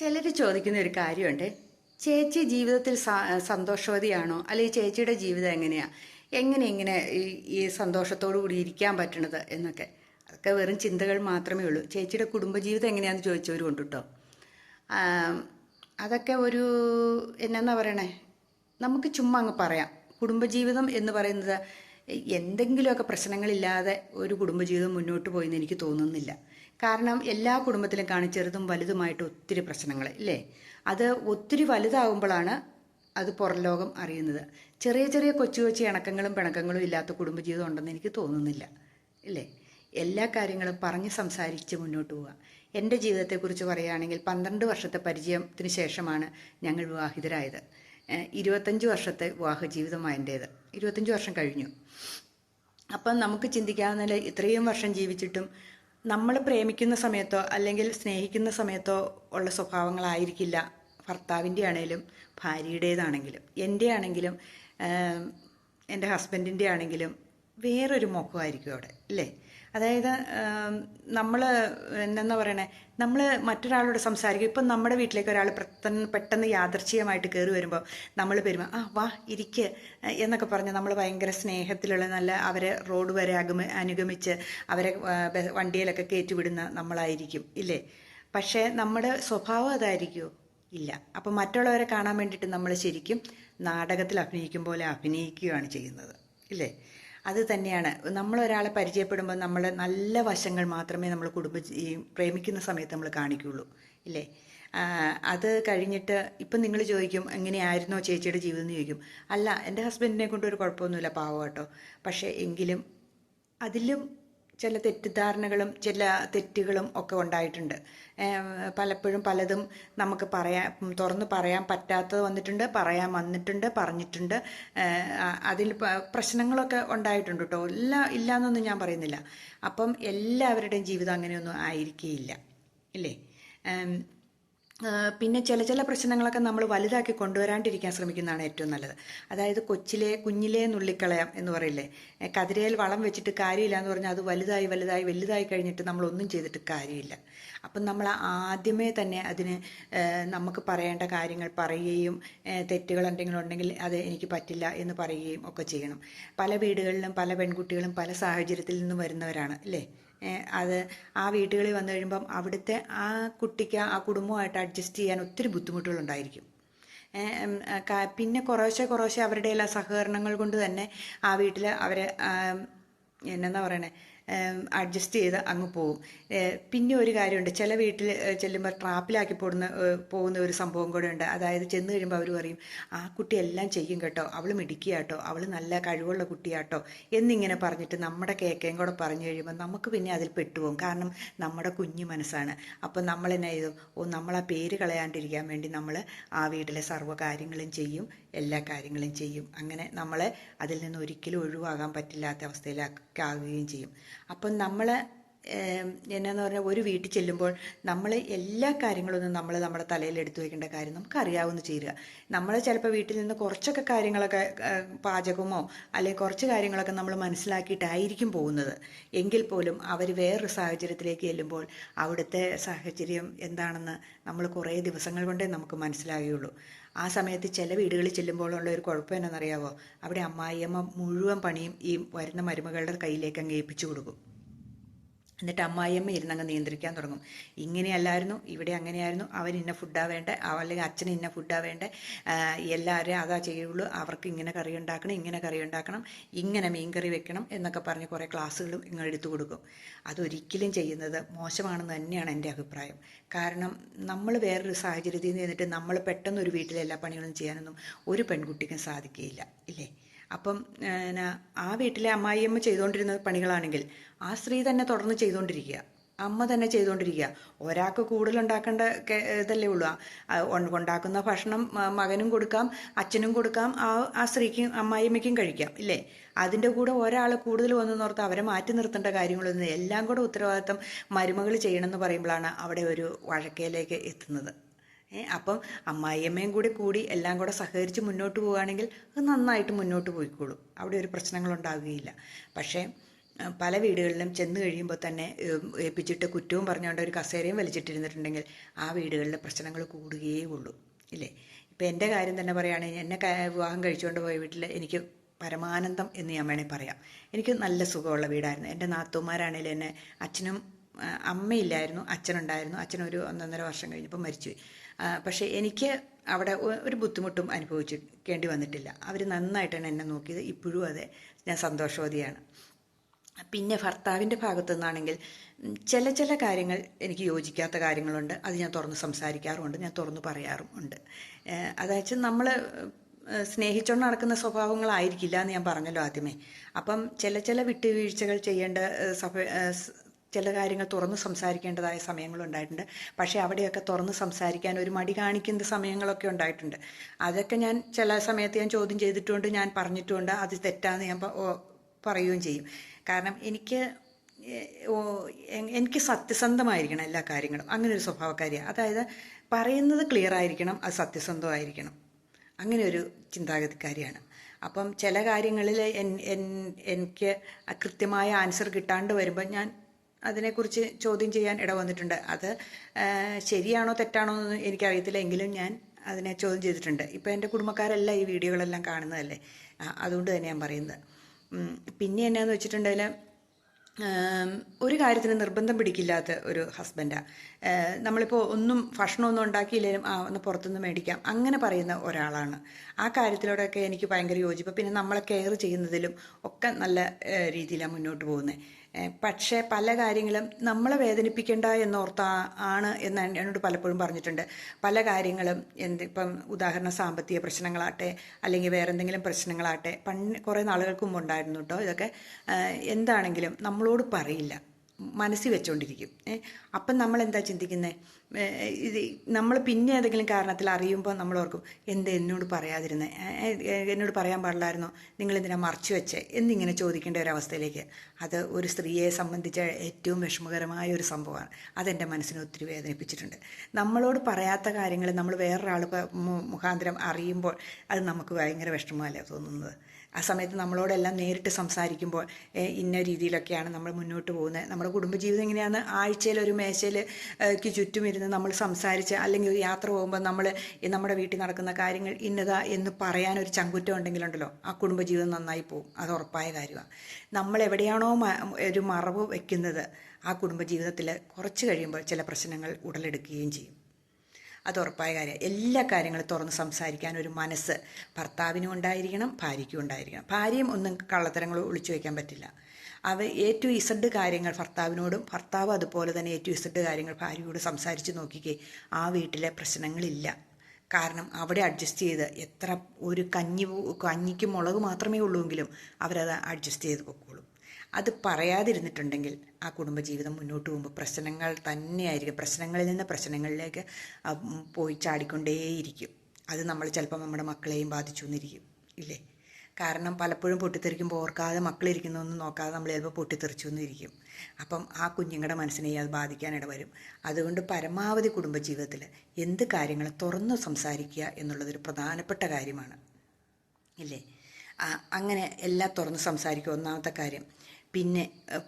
ചിലർ ചോദിക്കുന്ന ഒരു കാര്യമുണ്ട്. ചേച്ചി ജീവിതത്തിൽ സന്തോഷവതിയാണോ? അല്ലെങ്കിൽ ചേച്ചിയുടെ ജീവിതം എങ്ങനെയാണ് എങ്ങനെ ഇങ്ങനെ ഈ സന്തോഷത്തോടു കൂടി ഇരിക്കാൻ പറ്റണത് എന്നൊക്കെ. അതൊക്കെ വെറും ചിന്തകൾ മാത്രമേ ഉള്ളൂ. ചേച്ചിയുടെ കുടുംബജീവിതം എങ്ങനെയാണെന്ന് ചോദിച്ചവരുണ്ട് കേട്ടോ അതൊക്കെ ഒരു എന്നാ പറയണേ? നമുക്ക് ചുമ്മാ അങ്ങ് പറയാം. കുടുംബജീവിതം എന്ന് പറയുന്നത് എന്തെങ്കിലുമൊക്കെ പ്രശ്നങ്ങളില്ലാതെ ഒരു കുടുംബജീവിതം മുന്നോട്ട് പോയെന്ന് എനിക്ക് തോന്നുന്നില്ല. കാരണം എല്ലാ കുടുംബത്തിലും കാണും ചെറുതും വലുതുമായിട്ട് ഒത്തിരി പ്രശ്നങ്ങൾ ഇല്ലേ? അത് ഒത്തിരി വലുതാകുമ്പോഴാണ് അത് പുറം ലോകം അറിയുന്നത്. ചെറിയ ചെറിയ കൊച്ചു കൊച്ചു ഇണക്കങ്ങളും പിണക്കങ്ങളും ഇല്ലാത്ത കുടുംബജീവിതം ഉണ്ടെന്ന് എനിക്ക് തോന്നുന്നില്ല ഇല്ലേ? എല്ലാ കാര്യങ്ങളും പറഞ്ഞ് സംസാരിച്ച് മുന്നോട്ട് പോവുക. എന്റെ ജീവിതത്തെക്കുറിച്ച് പറയുകയാണെങ്കിൽ പന്ത്രണ്ട് വർഷത്തെ പരിചയത്തിന് ശേഷമാണ് ഞങ്ങൾ വിവാഹിതരായത്. ഇരുപത്തഞ്ച് വർഷത്തെ വിവാഹ ജീവിതമാണ് എന്റേത്. ഇരുപത്തഞ്ച് വർഷം കഴിഞ്ഞു. അപ്പം നമുക്ക് ചിന്തിക്കാവുന്ന ഇത്രയും വർഷം ജീവിച്ചിട്ടും നമ്മൾ പ്രേമിക്കുന്ന സമയത്തോ അല്ലെങ്കിൽ സ്നേഹിക്കുന്ന സമയത്തോ ഉള്ള സ്വഭാവങ്ങളായിരിക്കില്ല. ഭർത്താവിന്റെ ആണെങ്കിലും ഭാര്യയുടേതാണെങ്കിലും എന്റെ ആണെങ്കിലും എന്റെ ഹസ്ബൻഡിന്റെ ആണെങ്കിലും വേറൊരു മുഖമായിരിക്കും അവിടെ അല്ലേ? അതായത് നമ്മൾ എന്താ പറയണേ? നമ്മൾ മറ്റൊരാളോട് സംസാരിക്കും. ഇപ്പം നമ്മുടെ വീട്ടിലേക്ക് ഒരാൾ പെട്ടെന്ന് പെട്ടെന്ന് യാദർച്ഛികമായിട്ട് കയറി വരുമ്പോൾ നമ്മൾ വരുമ്പോൾ ആ വാ ഇരിക്ക്. എന്നൊക്കെ പറഞ്ഞ് നമ്മൾ ഭയങ്കര സ്നേഹത്തിലുള്ള നല്ല അവരെ റോഡ് വരെ അഗമ അനുഗമിച്ച് അവരെ വണ്ടിയിലൊക്കെ കയറ്റിവിടുന്ന നമ്മളായിരിക്കും ഇല്ലേ? പക്ഷേ നമ്മുടെ സ്വഭാവം അതായിരിക്കുമോ ഇല്ല. അപ്പം മറ്റുള്ളവരെ കാണാൻ വേണ്ടിയിട്ട് നമ്മൾ ശരിക്കും നാടകത്തിൽ അഭിനയിക്കും പോലെ അഭിനയിക്കുകയാണ് ചെയ്യുന്നത് ഇല്ലേ? അത് തന്നെയാണ്. നമ്മൾ ഒരാളെ പരിചയപ്പെടുമ്പോൾ നമ്മൾ നല്ല വശങ്ങൾ മാത്രമേ നമ്മൾ കുടുംബ പ്രേമിക്കുന്ന സമയത്ത് നമ്മൾ കാണിക്കുകയുള്ളൂ. ഇല്ലേ? അത് കഴിഞ്ഞിട്ട് ഇപ്പം നിങ്ങൾ ചോദിക്കും എങ്ങനെയായിരുന്നോ ചേച്ചിയുടെ ജീവിതം? എന്ന് ചോദിക്കും. അല്ല എന്റെ ഹസ്ബൻഡിനെ കൊണ്ട് ഒരു കുഴപ്പമൊന്നുമില്ല പാവം കേട്ടോ. പക്ഷേ എങ്കിലും അതിലും ചില തെറ്റിദ്ധാരണകളും ചില തെറ്റുകളും ഒക്കെ ഉണ്ടായിട്ടുണ്ട്. പലപ്പോഴും പലതും നമുക്ക് പറയാൻ തുറന്ന് പറയാൻ പറ്റാത്തത് വന്നിട്ടുണ്ട് പറയാൻ വന്നിട്ടുണ്ട് പറഞ്ഞിട്ടുണ്ട്. അതിൽ പ്രശ്നങ്ങളൊക്കെ ഉണ്ടായിട്ടുണ്ട് കേട്ടോ. ഇല്ല ഇല്ലയെന്നൊന്നും ഞാൻ പറയുന്നില്ല. അപ്പം എല്ലാവരുടെയും ജീവിതം അങ്ങനെയൊന്നും ആയിരിക്കുകയില്ല ഇല്ലേ? പിന്നെ ചില ചില പ്രശ്നങ്ങളൊക്കെ നമ്മൾ വലുതാക്കി കൊണ്ടുവരാണ്ടിരിക്കാൻ ശ്രമിക്കുന്നതാണ് ഏറ്റവും നല്ലത്. അതായത് കൊച്ചിലെ കുഞ്ഞിലെ നുള്ളിക്കളയാം എന്ന് പറയില്ലേ? കതിരയിൽ വളം വെച്ചിട്ട് കാര്യമില്ല എന്ന് പറഞ്ഞാൽ അത് വലുതായി വലുതായി വലുതായി കഴിഞ്ഞിട്ട് നമ്മളൊന്നും ചെയ്തിട്ട് കാര്യമില്ല. അപ്പം നമ്മൾ ആദ്യമേ തന്നെ അതിന് നമുക്ക് പറയേണ്ട കാര്യങ്ങൾ പറയുകയും തെറ്റുകൾ എന്തെങ്കിലും ഉണ്ടെങ്കിൽ അത് എനിക്ക് പറ്റില്ല എന്ന് പറയുകയും ഒക്കെ ചെയ്യണം. പല വീടുകളിലും പല പെൺകുട്ടികളും പല സാഹചര്യത്തിൽ നിന്നും വരുന്നവരാണ് അല്ലേ? അത് ആ വീട്ടുകളിൽ വന്നു കഴിയുമ്പം അവിടുത്തെ ആ കുട്ടിക്ക് ആ കുടുംബമായിട്ട് അഡ്ജസ്റ്റ് ചെയ്യാൻ ഒത്തിരി ബുദ്ധിമുട്ടുകളുണ്ടായിരിക്കും. പിന്നെ കുറേശ്ശെ കുറേശ്ശെ അവരുടെ എല്ലാ സഹകരണങ്ങൾ കൊണ്ട് തന്നെ ആ വീട്ടിൽ അവരെ എന്നെന്താ എന്നാ പറയണേ അഡ്ജസ്റ്റ് ചെയ്ത് അങ്ങ് പോകും. പിന്നെ ഒരു കാര്യമുണ്ട്. ചില വീട്ടിൽ ചെല്ലുമ്പോൾ ട്രാപ്പിലാക്കി പോകുന്ന പോകുന്ന ഒരു സംഭവം കൂടെ ഉണ്ട്. അതായത് ചെന്ന് കഴിയുമ്പോൾ അവർ പറയും ആ കുട്ടി എല്ലാം ചെയ്യും കേട്ടോ. അവൾ മിടിക്കുക കേട്ടോ അവൾ നല്ല കഴിവുള്ള കുട്ടിയാട്ടോ. എന്നിങ്ങനെ പറഞ്ഞിട്ട് നമ്മുടെ കേക്കയും കൂടെ പറഞ്ഞു കഴിയുമ്പോൾ നമുക്ക് പിന്നെ അതിൽ പെട്ടുപോകും. കാരണം നമ്മുടെ കുഞ്ഞു മനസ്സാണ്. അപ്പം നമ്മൾ എന്നെ ചെയ്തു? ഓ നമ്മൾ ആ പേര് കളയാണ്ടിരിക്കാൻ വേണ്ടി നമ്മൾ ആ വീട്ടിലെ സർവ കാര്യങ്ങളും ചെയ്യും. എല്ലാ കാര്യങ്ങളും ചെയ്യും. അങ്ങനെ നമ്മളെ അതിൽ നിന്ന് ഒരിക്കലും ഒഴിവാകാൻ പറ്റില്ലാത്ത അവസ്ഥയിലാക്കുകയും ചെയ്യും. അപ്പം നമ്മൾ എന്നാന്ന് പറഞ്ഞാൽ ഒരു വീട്ടിൽ ചെല്ലുമ്പോൾ നമ്മൾ എല്ലാ കാര്യങ്ങളൊന്നും നമ്മൾ നമ്മുടെ തലയിൽ എടുത്തു വെക്കേണ്ട കാര്യം നമുക്ക് അറിയാവുന്ന ചേരുക. നമ്മൾ ചിലപ്പോൾ വീട്ടിൽ നിന്ന് കുറച്ചൊക്കെ കാര്യങ്ങളൊക്കെ പാചകമോ അല്ലെങ്കിൽ കുറച്ച് കാര്യങ്ങളൊക്കെ നമ്മൾ മനസ്സിലാക്കിയിട്ടായിരിക്കും പോകുന്നത്. എങ്കിൽ പോലും അവർ വേറൊരു സാഹചര്യത്തിലേക്ക് ചെല്ലുമ്പോൾ അവിടുത്തെ സാഹചര്യം എന്താണെന്ന് നമ്മൾ കുറേ ദിവസങ്ങൾ കൊണ്ടേ നമുക്ക് മനസ്സിലാകുകയുള്ളൂ ആ സമയത്ത് ചില വീടുകളിൽ ചെല്ലുമ്പോഴുള്ള ഒരു കുഴപ്പം എന്നറിയാവോ അവിടെ അമ്മായിയമ്മ മുഴുവൻ പണിയും ഈ വരുന്ന മരുമകളുടെ കയ്യിലേക്ക് അങ്ങ് ഏൽപ്പിച്ചു കൊടുക്കും. എന്നിട്ട് അമ്മായിയമ്മ ഇരുന്നങ്ങ് നിയന്ത്രിക്കാൻ തുടങ്ങും. ഇങ്ങനെയല്ലായിരുന്നു ഇവിടെ അങ്ങനെയായിരുന്നു. അവൻ ഇന്ന ഫുഡാ അവ- അല്ലെങ്കിൽ അച്ഛന് ഇന്ന ഫുഡാ വേണ്ടേ? എല്ലാവരും അതാ ചെയ്യുള്ളൂ. അവർക്ക് ഇങ്ങനെ കറി ഉണ്ടാക്കണം ഇങ്ങനെ കറി ഉണ്ടാക്കണം ഇങ്ങനെ മീൻ കറി വെക്കണം എന്നൊക്കെ പറഞ്ഞ് കുറേ ക്ലാസ്സുകളും ഇങ്ങനെ എടുത്തു കൊടുക്കും. അതൊരിക്കലും ചെയ്യുന്നത് മോശമാണെന്ന് തന്നെയാണ് എന്റെ അഭിപ്രായം. കാരണം നമ്മൾ വേറൊരു സാഹചര്യത്തിൽ നിന്ന് നിന്നിട്ട് നമ്മൾ പെട്ടെന്ന് ഒരു വീട്ടിലെ എല്ലാ പണികളും ചെയ്യാനൊന്നും ഒരു പെൺകുട്ടിക്കും സാധിക്കുകയില്ല ഇല്ലേ? അപ്പം ആ വീട്ടിലെ അമ്മായിയമ്മ ചെയ്തുകൊണ്ടിരുന്ന പണികളാണെങ്കിൽ ആ സ്ത്രീ തന്നെ തുടർന്ന് ചെയ്തുകൊണ്ടിരിക്കുക അമ്മ തന്നെ ചെയ്തുകൊണ്ടിരിക്കുക ഒരാൾക്ക് കൂടുതൽ ഉണ്ടാക്കേണ്ട ഇതല്ലേ ഉള്ളൂ. ഉണ്ടാക്കുന്ന ഭക്ഷണം മകനും കൊടുക്കാം അച്ഛനും കൊടുക്കാം ആ ആ സ്ത്രീക്കും അമ്മായിയമ്മയ്ക്കും കഴിക്കാം ഇല്ലേ? അതിന്റെ കൂടെ ഒരാൾ കൂടുതൽ വന്നു നോർത്ത് അവരെ മാറ്റി നിർത്തേണ്ട കാര്യങ്ങളൊന്നും എല്ലാം കൂടെ ഉത്തരവാദിത്തം മരുമകൾ ചെയ്യണമെന്ന് പറയുമ്പോഴാണ് അവിടെ ഒരു വഴക്കയിലേക്ക് എത്തുന്നത്. അപ്പം അമ്മായിയമ്മയും കൂടി കൂടി എല്ലാം കൂടെ സഹകരിച്ച് മുന്നോട്ട് പോവുകയാണെങ്കിൽ അത് നന്നായിട്ട് മുന്നോട്ട് പോയിക്കോളും. അവിടെ ഒരു പ്രശ്നങ്ങളുണ്ടാവുകയില്ല. പക്ഷേ പല വീടുകളിലും ചെന്ന് കഴിയുമ്പോൾ തന്നെ ഏൽപ്പിച്ചിട്ട് കുറ്റവും പറഞ്ഞുകൊണ്ട് ഒരു കസേരയും വലിച്ചിട്ടിരുന്നിട്ടുണ്ടെങ്കിൽ ആ വീടുകളിലെ പ്രശ്നങ്ങൾ കൂടുകയേ ഉള്ളൂ. ഇല്ലേ? ഇപ്പം എന്റെ കാര്യം തന്നെ പറയുകയാണെങ്കിൽ എന്നെ വിവാഹം കഴിച്ചുകൊണ്ട് പോയ വീട്ടിൽ എനിക്ക് പരമാനന്ദം എന്ന് ഞാൻ വേണേൽ പറയാം. എനിക്ക് നല്ല സുഖമുള്ള വീടായിരുന്നു. എന്റെ നാത്തൂമാരാണേലും എന്നെ അച്ഛനും അമ്മയില്ലായിരുന്നു അച്ഛനുണ്ടായിരുന്നു. അച്ഛനൊരു ഒന്നൊന്നര വർഷം കഴിഞ്ഞപ്പോൾ മരിച്ചുപോയി. പക്ഷേ എനിക്ക് അവിടെ ഒരു ബുദ്ധിമുട്ടും അനുഭവിച്ചിരിക്കേണ്ടി വന്നിട്ടില്ല. അവർ നന്നായിട്ടാണ് എന്നെ നോക്കിയത്. ഇപ്പോഴും അതെ. ഞാൻ സന്തോഷവതിയാണ്. പിന്നെ ഭർത്താവിന്റെ ഭാഗത്തു നിന്നാണെങ്കിൽ ചില ചില കാര്യങ്ങൾ എനിക്ക് യോജിക്കാത്ത കാര്യങ്ങളുണ്ട്. അത് ഞാൻ തുറന്ന് സംസാരിക്കാറുമുണ്ട്. ഞാൻ തുറന്ന് പറയാറും ഉണ്ട് അതായത് നമ്മൾ സ്നേഹിച്ചുകൊണ്ട് നടക്കുന്ന സ്വഭാവങ്ങളായിരിക്കില്ല എന്ന് ഞാൻ പറഞ്ഞല്ലോ ആദ്യമേ. അപ്പം ചില ചില വിട്ടുവീഴ്ചകൾ ചെയ്യേണ്ട ചില കാര്യങ്ങൾ തുറന്ന് സംസാരിക്കേണ്ടതായ സമയങ്ങളുണ്ടായിട്ടുണ്ട്. പക്ഷേ അവിടെയൊക്കെ തുറന്ന് സംസാരിക്കാൻ ഒരു മടി കാണിക്കുന്ന സമയങ്ങളൊക്കെ ഉണ്ടായിട്ടുണ്ട്. അതൊക്കെ ഞാൻ ചില സമയത്ത് ഞാൻ ചോദ്യം ചെയ്തിട്ടുണ്ട് ഞാൻ പറഞ്ഞിട്ടുണ്ട് അത് തെറ്റാന്ന് ഞാൻ പറയുകയും ചെയ്യും. കാരണം എനിക്ക് എനിക്ക് സത്യസന്ധമായിരിക്കണം എല്ലാ കാര്യങ്ങളും. അങ്ങനെ ഒരു സ്വഭാവക്കാരിയാണ് അതായത് പറയുന്നത് ക്ലിയർ ആയിരിക്കണം അത് സത്യസന്ധമായിരിക്കണം അങ്ങനെ ഒരു ചിന്താഗതിക്കാരിയാണ്. അപ്പം ചില കാര്യങ്ങളിൽ എനിക്ക് കൃത്യമായ ആൻസർ കിട്ടാണ്ട് വരുമ്പോൾ ഞാൻ അതിനെക്കുറിച്ച് ചോദ്യം ചെയ്യാൻ ഇട വന്നിട്ടുണ്ട്. അത് ശരിയാണോ തെറ്റാണോ എന്ന് എനിക്കറിയത്തില്ല. എങ്കിലും ഞാൻ അതിനെ ചോദ്യം ചെയ്തിട്ടുണ്ട്. ഇപ്പം എന്റെ കുടുംബക്കാരെല്ലാം ഈ വീഡിയോകളെല്ലാം കാണുന്നതല്ലേ? അതുകൊണ്ട് തന്നെ ഞാൻ പറയുന്നത്. പിന്നെ എന്നാന്ന് വെച്ചിട്ടുണ്ടെങ്കിൽ ഒരു കാര്യത്തിന് നിർബന്ധം പിടിക്കില്ലാത്ത ഒരു ഹസ്ബൻഡാണ് നമ്മളിപ്പോൾ ഒന്നും ഭക്ഷണമൊന്നും ഉണ്ടാക്കിയില്ലെങ്കിലും ആ ഒന്ന് പുറത്തുനിന്ന് മേടിക്കാം. അങ്ങനെ പറയുന്ന ഒരാളാണ്. ആ കാര്യത്തിലൂടെയൊക്കെ എനിക്ക് ഭയങ്കര യോജിപ്പ്. പിന്നെ നമ്മളെ കെയർ ചെയ്യുന്നതിലും ഒക്കെ നല്ല രീതിയിലാണ് മുന്നോട്ട് പോകുന്നത് പക്ഷേ പല കാര്യങ്ങളും നമ്മളെ വേദനിപ്പിക്കേണ്ട എന്നോർത്ത ആണ് എന്ന് എന്നോട് പലപ്പോഴും പറഞ്ഞിട്ടുണ്ട്. പല കാര്യങ്ങളും എന്ത് ഇപ്പം ഉദാഹരണം സാമ്പത്തിക പ്രശ്നങ്ങളാട്ടെ അല്ലെങ്കിൽ വേറെ എന്തെങ്കിലും പ്രശ്നങ്ങളാട്ടെ പണ്ട് കുറേ നാളുകൾക്ക് മുമ്പ് ഉണ്ടായിരുന്നു കേട്ടോ ഇതൊക്കെ. എന്താണെങ്കിലും നമ്മളോട് പറയില്ല. മനസ്സിൽ വെച്ചുകൊണ്ടിരിക്കും ഏഹ് അപ്പം നമ്മൾ എന്താ ചിന്തിക്കുന്നത് ഇത് നമ്മൾ പിന്നെ ഏതെങ്കിലും കാരണത്തിൽ അറിയുമ്പോൾ നമ്മൾ ഓർക്കും എന്ത് എന്നോട് പറയാതിരുന്നത് എന്നോട് പറയാൻ പാടില്ലായിരുന്നോ? നിങ്ങൾ എന്തിനാ മറച്ചു വെച്ചേ? എന്നിങ്ങനെ ചോദിക്കേണ്ട ഒരു അവസ്ഥയിലേക്ക്. അത് ഒരു സ്ത്രീയെ സംബന്ധിച്ച ഏറ്റവും വിഷമകരമായ ഒരു സംഭവമാണ്. അതെന്റെ മനസ്സിനെ ഒത്തിരി വേദനിപ്പിച്ചിട്ടുണ്ട്. നമ്മളോട് പറയാത്ത കാര്യങ്ങൾ നമ്മൾ വേറൊരാൾ മുഖാന്തരം അറിയുമ്പോൾ അത് നമുക്ക് ഭയങ്കര വിഷമമല്ലേ തോന്നുന്നത്? ആ സമയത്ത് നമ്മളോടെല്ലാം നേരിട്ട് സംസാരിക്കുമ്പോൾ ഇന്ന രീതിയിലൊക്കെയാണ് നമ്മൾ മുന്നോട്ട് പോകുന്നത്. നമ്മുടെ കുടുംബജീവിതം എങ്ങനെയാണ്? ആഴ്ചയിൽ ഒരു മേശയിലേക്ക് ചുറ്റുമിരുന്ന് നമ്മൾ സംസാരിച്ച് അല്ലെങ്കിൽ ഒരു യാത്ര പോകുമ്പോൾ നമ്മൾ നമ്മുടെ വീട്ടിൽ നടക്കുന്ന കാര്യങ്ങൾ ഇന്നതാ എന്ന് പറയാൻ ഒരു ചങ്കുറ്റം ഉണ്ടെങ്കിലുണ്ടല്ലോ ആ കുടുംബജീവിതം നന്നായി പോകും. അത് ഉറപ്പായ കാര്യമാണ് നമ്മൾ എവിടെയാണോ ഒരു മറവ് വയ്ക്കുന്നത് ആ കുടുംബജീവിതത്തിൽ കുറച്ച് കഴിയുമ്പോൾ ചില പ്രശ്നങ്ങൾ ഉടലെടുക്കുകയും ചെയ്യും. അത് ഉറപ്പായ കാര്യം. എല്ലാ കാര്യങ്ങളും തുറന്ന് സംസാരിക്കാൻ ഒരു മനസ്സ് ഭർത്താവിനും ഉണ്ടായിരിക്കണം ഭാര്യയ്ക്കും ഉണ്ടായിരിക്കണം. ഭാര്യയും ഒന്നും കള്ളത്തരങ്ങൾ ഒളിച്ചു വയ്ക്കാൻ പറ്റില്ല. അവ എ ടു ഇസഡ് കാര്യങ്ങൾ ഭർത്താവിനോടും ഭർത്താവ് അതുപോലെ തന്നെ എ ടു ഇസഡ് കാര്യങ്ങൾ ഭാര്യയോട് സംസാരിച്ച് നോക്കിക്കേ ആ വീട്ടിലെ പ്രശ്നങ്ങളില്ല. കാരണം അവിടെ അഡ്ജസ്റ്റ് ചെയ്ത് എത്ര ഒരു കഞ്ഞി കഞ്ഞിക്ക് മുളക് മാത്രമേ ഉള്ളൂ ഉള്ളൂവെങ്കിലും അവരത് അഡ്ജസ്റ്റ് ചെയ്ത് പൊക്കോളും അത് പറയാതിരുന്നിട്ടുണ്ടെങ്കിൽ ആ കുടുംബജീവിതം മുന്നോട്ട് പോകുമ്പോൾ പ്രശ്നങ്ങൾ തന്നെയായിരിക്കും. പ്രശ്നങ്ങളിൽ നിന്ന് പ്രശ്നങ്ങളിലേക്ക് പോയി ചാടിക്കൊണ്ടേയിരിക്കും. അത് നമ്മൾ ചിലപ്പോൾ നമ്മുടെ മക്കളെയും ബാധിച്ചു എന്നിരിക്കും ഇല്ലേ? കാരണം പലപ്പോഴും പൊട്ടിത്തെറിക്കുമ്പോൾ ഓർക്കാതെ മക്കളിരിക്കുന്നൊന്നും നോക്കാതെ നമ്മൾ ചിലപ്പോൾ പൊട്ടിത്തെറിച്ചു എന്നിരിക്കും അപ്പം ആ കുഞ്ഞുങ്ങളുടെ മനസ്സിനെ അത് ബാധിക്കാനിട വരും. അതുകൊണ്ട് പരമാവധി കുടുംബജീവിതത്തിൽ എന്ത് കാര്യങ്ങൾ തുറന്നു സംസാരിക്കുക എന്നുള്ളതൊരു പ്രധാനപ്പെട്ട കാര്യമാണ്. ഇല്ലേ? അങ്ങനെ എല്ലാം തുറന്ന് സംസാരിക്കുക ഒന്നാമത്തെ കാര്യം. പിന്നെ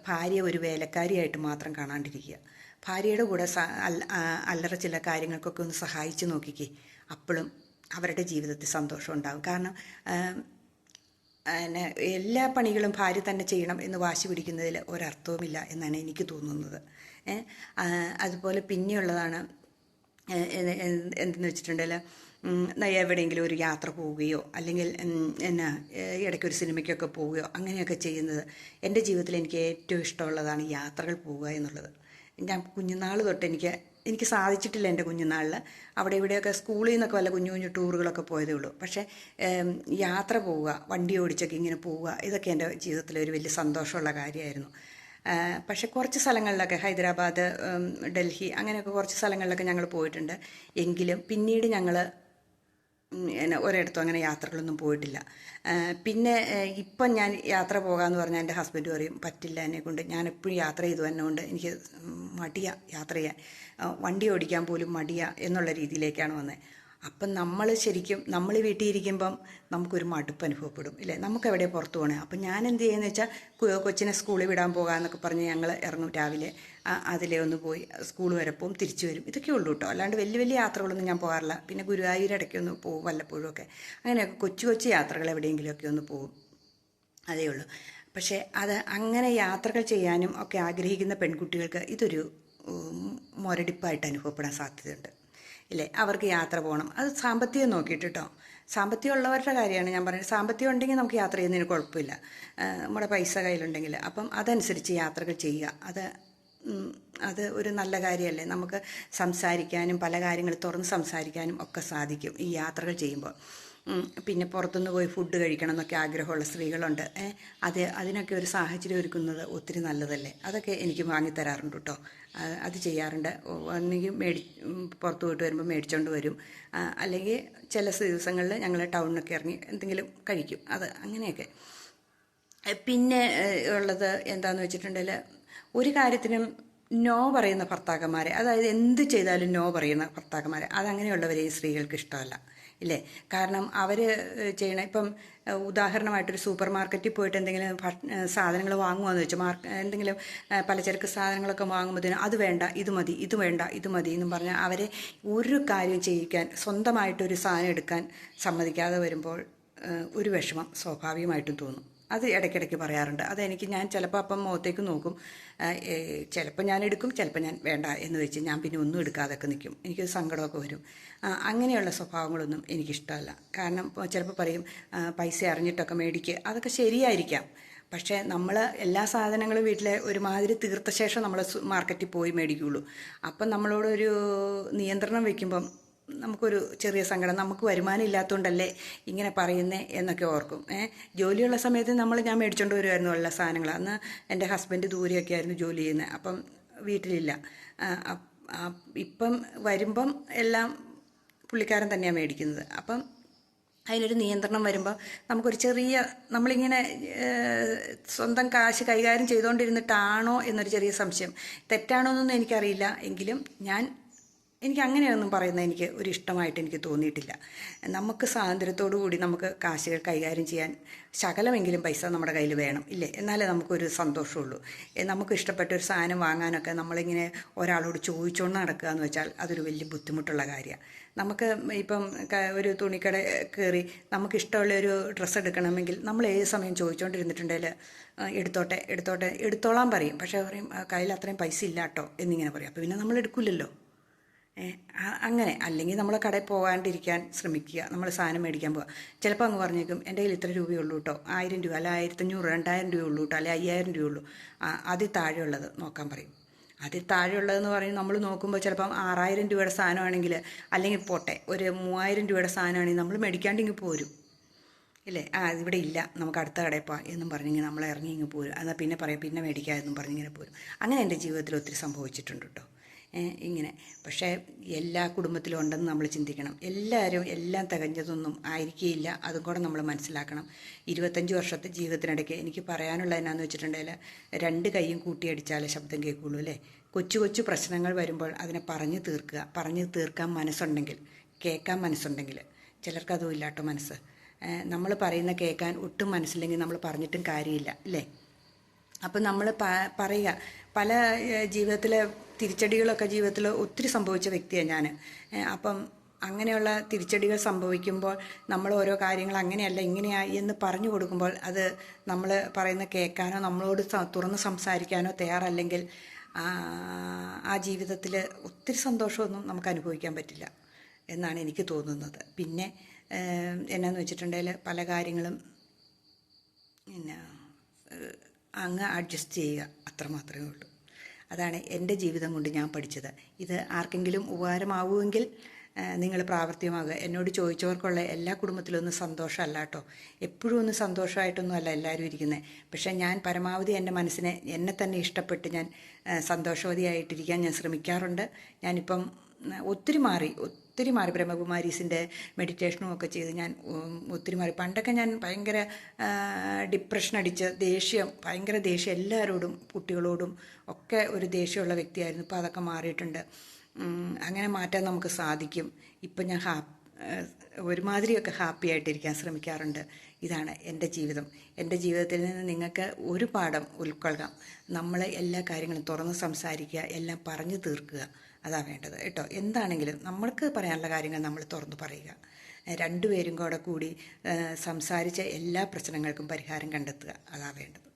ഭാര്യ ഒരു വേലക്കാരിയായിട്ട് മാത്രം കാണാണ്ടിരിക്കുക. ഭാര്യയുടെ കൂടെ സ അല്ലറ ചില കാര്യങ്ങൾക്കൊക്കെ ഒന്ന് സഹായിച്ചു നോക്കിക്കേ അപ്പോഴും അവരുടെ ജീവിതത്തിൽ സന്തോഷം ഉണ്ടാകും കാരണം എല്ലാ പണികളും ഭാര്യ തന്നെ ചെയ്യണം എന്ന് വാശി പിടിക്കുന്നതിൽ ഒരർത്ഥവുമില്ല എന്നാണ് എനിക്ക് തോന്നുന്നത്. അതുപോലെ പിന്നെയുള്ളതാണ് എന്തെന്ന് വെച്ചിട്ടുണ്ടെങ്കിൽ എവിടെയെങ്കിലും ഒരു യാത്ര പോവുകയോ അല്ലെങ്കിൽ എന്നാ ഇടയ്ക്കൊരു സിനിമയ്ക്കൊക്കെ പോവുകയോ അങ്ങനെയൊക്കെ ചെയ്യുന്നത് എന്റെ ജീവിതത്തിൽ എനിക്ക് ഏറ്റവും ഇഷ്ടമുള്ളതാണ് യാത്രകൾ പോവുക എന്നുള്ളത്. ഞാൻ കുഞ്ഞുനാൾ തൊട്ട് എനിക്ക് എനിക്ക് സാധിച്ചിട്ടില്ല എന്റെ കുഞ്ഞുനാളിൽ അവിടെ ഇവിടെയൊക്കെ സ്കൂളിൽ നിന്നൊക്കെ വല്ല കുഞ്ഞു കുഞ്ഞു ടൂറുകളൊക്കെ പോയതേ ഉള്ളൂ. പക്ഷേ യാത്ര പോവുക വണ്ടി ഓടിച്ചൊക്കെ ഇങ്ങനെ പോവുക ഇതൊക്കെ എന്റെ ജീവിതത്തിലെ ഒരു വലിയ സന്തോഷമുള്ള കാര്യമായിരുന്നു. പക്ഷെ കുറച്ച് സ്ഥലങ്ങളിലൊക്കെ ഹൈദരാബാദ് ഡൽഹി അങ്ങനെയൊക്കെ കുറച്ച് സ്ഥലങ്ങളിലൊക്കെ ഞങ്ങൾ പോയിട്ടുണ്ട്. എങ്കിലും പിന്നീട് ഞങ്ങൾ ഒരിടത്തും അങ്ങനെ യാത്രകളൊന്നും പോയിട്ടില്ല. പിന്നെ ഇപ്പം ഞാൻ യാത്ര പോകാമെന്ന് പറഞ്ഞാൽ എന്റെ ഹസ്ബൻഡ് പറയും പറ്റില്ല എന്നെ കൊണ്ട്. ഞാൻ എപ്പോഴും യാത്ര ചെയ്തു എന്നുകൊണ്ട് എനിക്ക് മടിയ യാത്ര ചെയ്യാൻ. വണ്ടി ഓടിക്കാൻ പോലും മടിയ എന്നുള്ള രീതിയിലേക്കാണ് വന്നത് അപ്പം നമ്മൾ ശരിക്കും നമ്മൾ വീട്ടിൽ ഇരിക്കുമ്പം നമുക്കൊരു മടുപ്പ് അനുഭവപ്പെടും ഇല്ലേ? നമുക്ക് എവിടെ പുറത്തു പോകണേ അപ്പം ഞാൻ എന്ത് ചെയ്യുന്നത് വെച്ചാൽ കൊച്ചിനെ സ്കൂളിൽ വിടാൻ പോകാമെന്നൊക്കെ പറഞ്ഞ് ഞങ്ങൾ ഇറങ്ങും രാവിലെ. അതിലെ ഒന്ന് പോയി സ്കൂൾ വരെ പോകും തിരിച്ചു വരും. ഇതൊക്കെ ഉള്ളൂ കേട്ടോ. അല്ലാണ്ട് വലിയ വലിയ യാത്രകളൊന്നും ഞാൻ പോകാറില്ല. പിന്നെ ഗുരുവായൂർ ഇടയ്ക്ക് ഒന്ന് പോകും വല്ലപ്പോഴും ഒക്കെ. അങ്ങനെയൊക്കെ കൊച്ചു കൊച്ചു യാത്രകൾ എവിടെയെങ്കിലുമൊക്കെ ഒന്ന് പോകും. അതേ ഉള്ളൂ. പക്ഷേ അത് അങ്ങനെ യാത്രകൾ ചെയ്യാനും ഒക്കെ ആഗ്രഹിക്കുന്ന പെൺകുട്ടികൾക്ക് ഇതൊരു മുരടിപ്പായിട്ട് അനുഭവപ്പെടാൻ സാധ്യതയുണ്ട്. ഇല്ലേ? അവർക്ക് യാത്ര പോകണം. അത് സാമ്പത്തികം നോക്കിയിട്ട് സാമ്പത്തികം ഉള്ളവരുടെ കാര്യമാണ് ഞാൻ പറയുന്നത് സാമ്പത്തികം ഉണ്ടെങ്കിൽ നമുക്ക് യാത്ര ചെയ്യുന്നതിന് കുഴപ്പമില്ല. നമ്മുടെ പൈസ കയ്യിലുണ്ടെങ്കിൽ. അപ്പം അതനുസരിച്ച് യാത്രകൾ ചെയ്യുക. അത് അത് ഒരു നല്ല കാര്യമല്ലേ? നമുക്ക് സംസാരിക്കാനും പല കാര്യങ്ങൾ തുറന്ന് സംസാരിക്കാനും ഒക്കെ സാധിക്കും ഈ യാത്രകൾ ചെയ്യുമ്പോൾ. പിന്നെ പുറത്തുനിന്ന് പോയി ഫുഡ് കഴിക്കണം എന്നൊക്കെ ആഗ്രഹമുള്ള സ്ത്രീകളുണ്ട്. അത് അതിനൊക്കെ ഒരു സാഹചര്യം ഒരുക്കുന്നത് ഒത്തിരി നല്ലതല്ലേ? അതൊക്കെ എനിക്ക് വാങ്ങിത്തരാറുണ്ട് കേട്ടോ അത് ചെയ്യാറുണ്ട്. ഒന്നെങ്കിൽ മേടി പുറത്ത് പോയിട്ട് വരുമ്പോൾ മേടിച്ചുകൊണ്ട് വരും. അല്ലെങ്കിൽ ചില ദിവസങ്ങളിൽ ഞങ്ങൾ ടൗണിലൊക്കെ ഇറങ്ങി എന്തെങ്കിലും കഴിക്കും. അത് അങ്ങനെയൊക്കെ. പിന്നെ ഉള്ളത് എന്താന്ന് വെച്ചിട്ടുണ്ടെങ്കിൽ ഒരു കാര്യത്തിനും നോ പറയുന്ന ഭർത്താക്കന്മാരെ അതായത് എന്ത് ചെയ്താലും നോ പറയുന്ന ഭർത്താക്കന്മാരെ അതങ്ങനെയുള്ളവരെ സ്ത്രീകൾക്ക് ഇഷ്ടമല്ല. ഇല്ലേ? കാരണം അവർ ചെയ്യണ ഇപ്പം ഉദാഹരണമായിട്ട് ഉദാഹരണമായിട്ടൊരു സൂപ്പർ മാർക്കറ്റിൽ പോയിട്ട് എന്തെങ്കിലും സാധനങ്ങൾ വാങ്ങുകയെന്ന് വെച്ചാൽ മാർക്ക് എന്തെങ്കിലും പലചരക്ക് സാധനങ്ങളൊക്കെ വാങ്ങുമ്പോഴത്തേനും അത് വേണ്ട ഇത് മതി ഇത് വേണ്ട ഇത് മതി എന്നും പറഞ്ഞാൽ അവരെ ഒരു കാര്യം ചെയ്യിക്കാൻ സ്വന്തമായിട്ടൊരു സാധനം എടുക്കാൻ സമ്മതിക്കാതെ വരുമ്പോൾ ഒരു വിഷമം സ്വാഭാവികമായിട്ടും തോന്നും. അത് ഇടയ്ക്കിടയ്ക്ക് പറയാറുണ്ട്. അതെനിക്ക് ഞാൻ ചിലപ്പോൾ അപ്പം മുഖത്തേക്ക് നോക്കും. ചിലപ്പോൾ ഞാൻ എടുക്കും ചിലപ്പോൾ ഞാൻ വേണ്ട എന്ന് വെച്ച് ഞാൻ പിന്നെ ഒന്നും എടുക്കാതൊക്കെ നിൽക്കും. എനിക്ക് സങ്കടമൊക്കെ വരും. അങ്ങനെയുള്ള സ്വഭാവങ്ങളൊന്നും എനിക്കിഷ്ടമല്ല. കാരണം ചിലപ്പോൾ പറയും പൈസ അറിഞ്ഞിട്ടൊക്കെ മേടിക്കുക അതൊക്കെ ശരിയായിരിക്കാം. പക്ഷേ നമ്മൾ എല്ലാ സാധനങ്ങളും വീട്ടിലെ ഒരുമാതിരി തീർത്ത ശേഷം നമ്മൾ മാർക്കറ്റിൽ പോയി മേടിക്കുകയുള്ളൂ അപ്പം നമ്മളോടൊരു നിയന്ത്രണം വെക്കുമ്പം നമുക്കൊരു ചെറിയ സങ്കടം നമുക്ക് വരുമാനം ഇല്ലാത്തതുകൊണ്ടല്ലേ ഇങ്ങനെ പറയുന്നേ? എന്നൊക്കെ ഓർക്കും. ഏഹ് ജോലിയുള്ള സമയത്ത് നമ്മൾ ഞാൻ മേടിച്ചുകൊണ്ട് വരുമായിരുന്നു ഉള്ള സാധനങ്ങൾ. അന്ന് എന്റെ ഹസ്ബൻഡ് ദൂരെയൊക്കെ ആയിരുന്നു ജോലി ചെയ്യുന്നത്. അപ്പം വീട്ടിലില്ല. ഇപ്പം വരുമ്പം എല്ലാം പുള്ളിക്കാരൻ തന്നെയാണ് മേടിക്കുന്നത്. അപ്പം അതിനൊരു നിയന്ത്രണം വരുമ്പോൾ നമുക്കൊരു ചെറിയ നമ്മളിങ്ങനെ സ്വന്തം കാശ് കൈകാര്യം ചെയ്തുകൊണ്ടിരുന്നിട്ടാണോ എന്നൊരു ചെറിയ സംശയം. തെറ്റാണോ എന്നൊന്നും എനിക്കറിയില്ല. എങ്കിലും ഞാൻ എനിക്ക് അങ്ങനെയൊന്നും പറയുന്നത് എനിക്ക് ഒരു ഇഷ്ടമായിട്ട് എനിക്ക് തോന്നിയിട്ടില്ല. നമുക്ക് സ്വാതന്ത്ര്യത്തോടു കൂടി നമുക്ക് കാശുകൾ കൈകാര്യം ചെയ്യാൻ ശകലമെങ്കിലും പൈസ നമ്മുടെ കയ്യിൽ വേണം ഇല്ലേ? എന്നാലേ നമുക്കൊരു സന്തോഷമുള്ളൂ. നമുക്ക് ഇഷ്ടപ്പെട്ട ഒരു സാധനം വാങ്ങാനൊക്കെ നമ്മളിങ്ങനെ ഒരാളോട് ചോദിച്ചുകൊണ്ട് നടക്കുക എന്ന് വെച്ചാൽ അതൊരു വലിയ ബുദ്ധിമുട്ടുള്ള കാര്യമാണ് നമുക്ക് ഇപ്പം ഒരു തുണിക്കട കയറി നമുക്ക് ഇഷ്ടമുള്ള ഒരു ഡ്രസ്സ് എടുക്കണമെങ്കിൽ നമ്മൾ ഏത് സമയം ചോദിച്ചുകൊണ്ടിരുന്നിട്ടുണ്ടെങ്കിൽ എടുത്തോട്ടെ എടുത്തോട്ടെ എടുത്തോളാൻ പറയും. പക്ഷേ പറയും കയ്യിൽ അത്രയും പൈസ ഇല്ല കേട്ടോ എന്നിങ്ങനെ പറയും. അപ്പോൾ പിന്നെ നമ്മൾ എടുക്കില്ലല്ലോ. അങ്ങനെ. അല്ലെങ്കിൽ നമ്മൾ കടയിൽ പോകാണ്ടിരിക്കാൻ ശ്രമിക്കുക. നമ്മൾ സാധനം മേടിക്കാൻ പോവുക. ചിലപ്പോൾ അങ്ങ് പറഞ്ഞേക്കും എന്റെ കയ്യിൽ ഇത്ര രൂപയേ ഉള്ളൂ കേട്ടോ ആയിരം രൂപ അല്ല ആയിരത്തഞ്ഞൂറ് രണ്ടായിരം രൂപ ഉള്ളൂ കേട്ടോ അല്ലെ അയ്യായിരം രൂപ ഉള്ളൂ. അതിൽ താഴെയുള്ളത് നോക്കാൻ പറയും. അതിൽ താഴെയുള്ളതെന്ന് പറയും നമ്മൾ നോക്കുമ്പോൾ ചിലപ്പം ആറായിരം രൂപയുടെ സാധനമാണെങ്കിൽ അല്ലെങ്കിൽ പോട്ടെ ഒരു മൂവായിരം രൂപയുടെ സാധനമാണെങ്കിൽ നമ്മൾ മേടിക്കാണ്ടിങ്ങ് പോരും. ഇല്ലേ? ആ ഇവിടെ ഇല്ല. നമുക്ക് അടുത്ത കടയിൽ പോവാം എന്നും പറഞ്ഞിങ്ങനെ നമ്മൾ ഇറങ്ങി ഇങ്ങ് പോരും. എന്നാൽ പിന്നെ പറയാം പിന്നെ മേടിക്കാം എന്നും പറഞ്ഞിങ്ങനെ പോരും. അങ്ങനെ എന്റെ ജീവിതത്തിൽ ഒത്തിരി സംഭവിച്ചിട്ടുണ്ട് കേട്ടോ ഇങ്ങനെ. പക്ഷേ എല്ലാ കുടുംബത്തിലും ഉണ്ടെന്ന് നമ്മൾ ചിന്തിക്കണം. എല്ലാവരും എല്ലാം തികഞ്ഞതൊന്നും ആയിരിക്കില്ല അതും കൂടെ നമ്മൾ മനസ്സിലാക്കണം. ഇരുപത്തഞ്ച് വർഷത്തെ ജീവിതത്തിനിടയ്ക്ക് എനിക്ക് പറയാനുള്ള എന്നാന്ന് വെച്ചിട്ടുണ്ടെങ്കിൽ രണ്ട് കൈയും കൂട്ടിയടിച്ചാലേ ശബ്ദം കേൾക്കുള്ളൂ അല്ലേ? കൊച്ചു കൊച്ചു പ്രശ്നങ്ങൾ വരുമ്പോൾ അതിനെ പറഞ്ഞു തീർക്കുക. പറഞ്ഞു തീർക്കാൻ മനസ്സുണ്ടെങ്കിൽ കേൾക്കാൻ മനസ്സുണ്ടെങ്കിൽ. ചിലർക്കതും ഇല്ലാട്ടോ മനസ്സ്. നമ്മൾ പറയുന്ന കേൾക്കാൻ ഒട്ടും മനസ്സില്ലെങ്കിൽ നമ്മൾ പറഞ്ഞിട്ടും കാര്യമില്ല അല്ലേ? അപ്പം നമ്മൾ പറയുക പല ജീവിതത്തിലെ തിരിച്ചടികളൊക്കെ ജീവിതത്തിൽ ഒത്തിരി സംഭവിച്ച വ്യക്തിയാണ് ഞാൻ അപ്പം അങ്ങനെയുള്ള തിരിച്ചടികൾ സംഭവിക്കുമ്പോൾ നമ്മൾ ഓരോ കാര്യങ്ങൾ അങ്ങനെയല്ല ഇങ്ങനെയാ എന്ന് പറഞ്ഞു കൊടുക്കുമ്പോൾ അത് നമ്മൾ പറയുന്ന കേൾക്കാനോ നമ്മളോട് തുറന്ന് സംസാരിക്കാനോ തയ്യാറല്ലെങ്കിൽ ആ ജീവിതത്തിൽ ഒത്തിരി സന്തോഷമൊന്നും നമുക്ക് അനുഭവിക്കാൻ പറ്റില്ല എന്നാണ് എനിക്ക് തോന്നുന്നത്. പിന്നെ എന്നാന്ന് വെച്ചിട്ടുണ്ടെങ്കിൽ പല കാര്യങ്ങളും പിന്നെ അങ്ങ് അഡ്ജസ്റ്റ് ചെയ്യുക. അത്ര മാത്രമേ ഉള്ളൂ. അതാണ് എന്റെ ജീവിതം കൊണ്ട് ഞാൻ പഠിച്ചത്. ഇത് ആർക്കെങ്കിലും ഉപകാരമാവുമെങ്കിൽ നിങ്ങൾ പ്രാവർത്തികമാകുക. എന്നോട് ചോദിച്ചവർക്കുള്ള എല്ലാ കുടുംബത്തിലും ഒന്നും സന്തോഷമല്ല കേട്ടോ. എപ്പോഴും ഒന്നും സന്തോഷമായിട്ടൊന്നും അല്ല എല്ലാവരും ഇരിക്കുന്നത് പക്ഷേ ഞാൻ പരമാവധി എന്റെ മനസ്സിനെ എന്നെ തന്നെ ഇഷ്ടപ്പെട്ട് ഞാൻ സന്തോഷവതിയായിട്ടിരിക്കാൻ ഞാൻ ശ്രമിക്കാറുണ്ട്. ഞാനിപ്പം ഒത്തിരി മാറി. ഒത്തിരി മാറി ബ്രഹ്മകുമാരീസിന്റെ മെഡിറ്റേഷനും ഒക്കെ ചെയ്ത് ഞാൻ ഒത്തിരി മാറി. പണ്ടൊക്കെ ഞാൻ ഭയങ്കര ഡിപ്രഷൻ അടിച്ച് ദേഷ്യം ഭയങ്കര ദേഷ്യം എല്ലാവരോടും കുട്ടികളോടും ഒക്കെ ഒരു ദേഷ്യമുള്ള വ്യക്തിയായിരുന്നു. ഇപ്പോൾ അതൊക്കെ മാറിയിട്ടുണ്ട്. അങ്ങനെ മാറ്റാൻ നമുക്ക് സാധിക്കും. ഇപ്പം ഞാൻ ഹാ ഒരുമാതിരിയൊക്കെ ഹാപ്പി ആയിട്ടിരിക്കാൻ ശ്രമിക്കാറുണ്ട്. ഇതാണ് എന്റെ ജീവിതം. എന്റെ ജീവിതത്തിൽ നിന്ന് നിങ്ങൾക്ക് ഒരു പാഠം ഉൾക്കൊള്ളാം. നമ്മൾ എല്ലാ കാര്യങ്ങളും തുറന്ന് സംസാരിക്കുക എല്ലാം പറഞ്ഞു തീർക്കുക. അതാ വേണ്ടത് കേട്ടോ. എന്താണെങ്കിലും നമ്മൾക്ക് പറയാനുള്ള കാര്യങ്ങൾ നമ്മൾ തുറന്നു പറയുക. രണ്ടുപേരും കൂടെ കൂടി സംസാരിച്ച എല്ലാ പ്രശ്നങ്ങൾക്കും പരിഹാരം കണ്ടെത്തുക. അതാണ് വേണ്ടത്.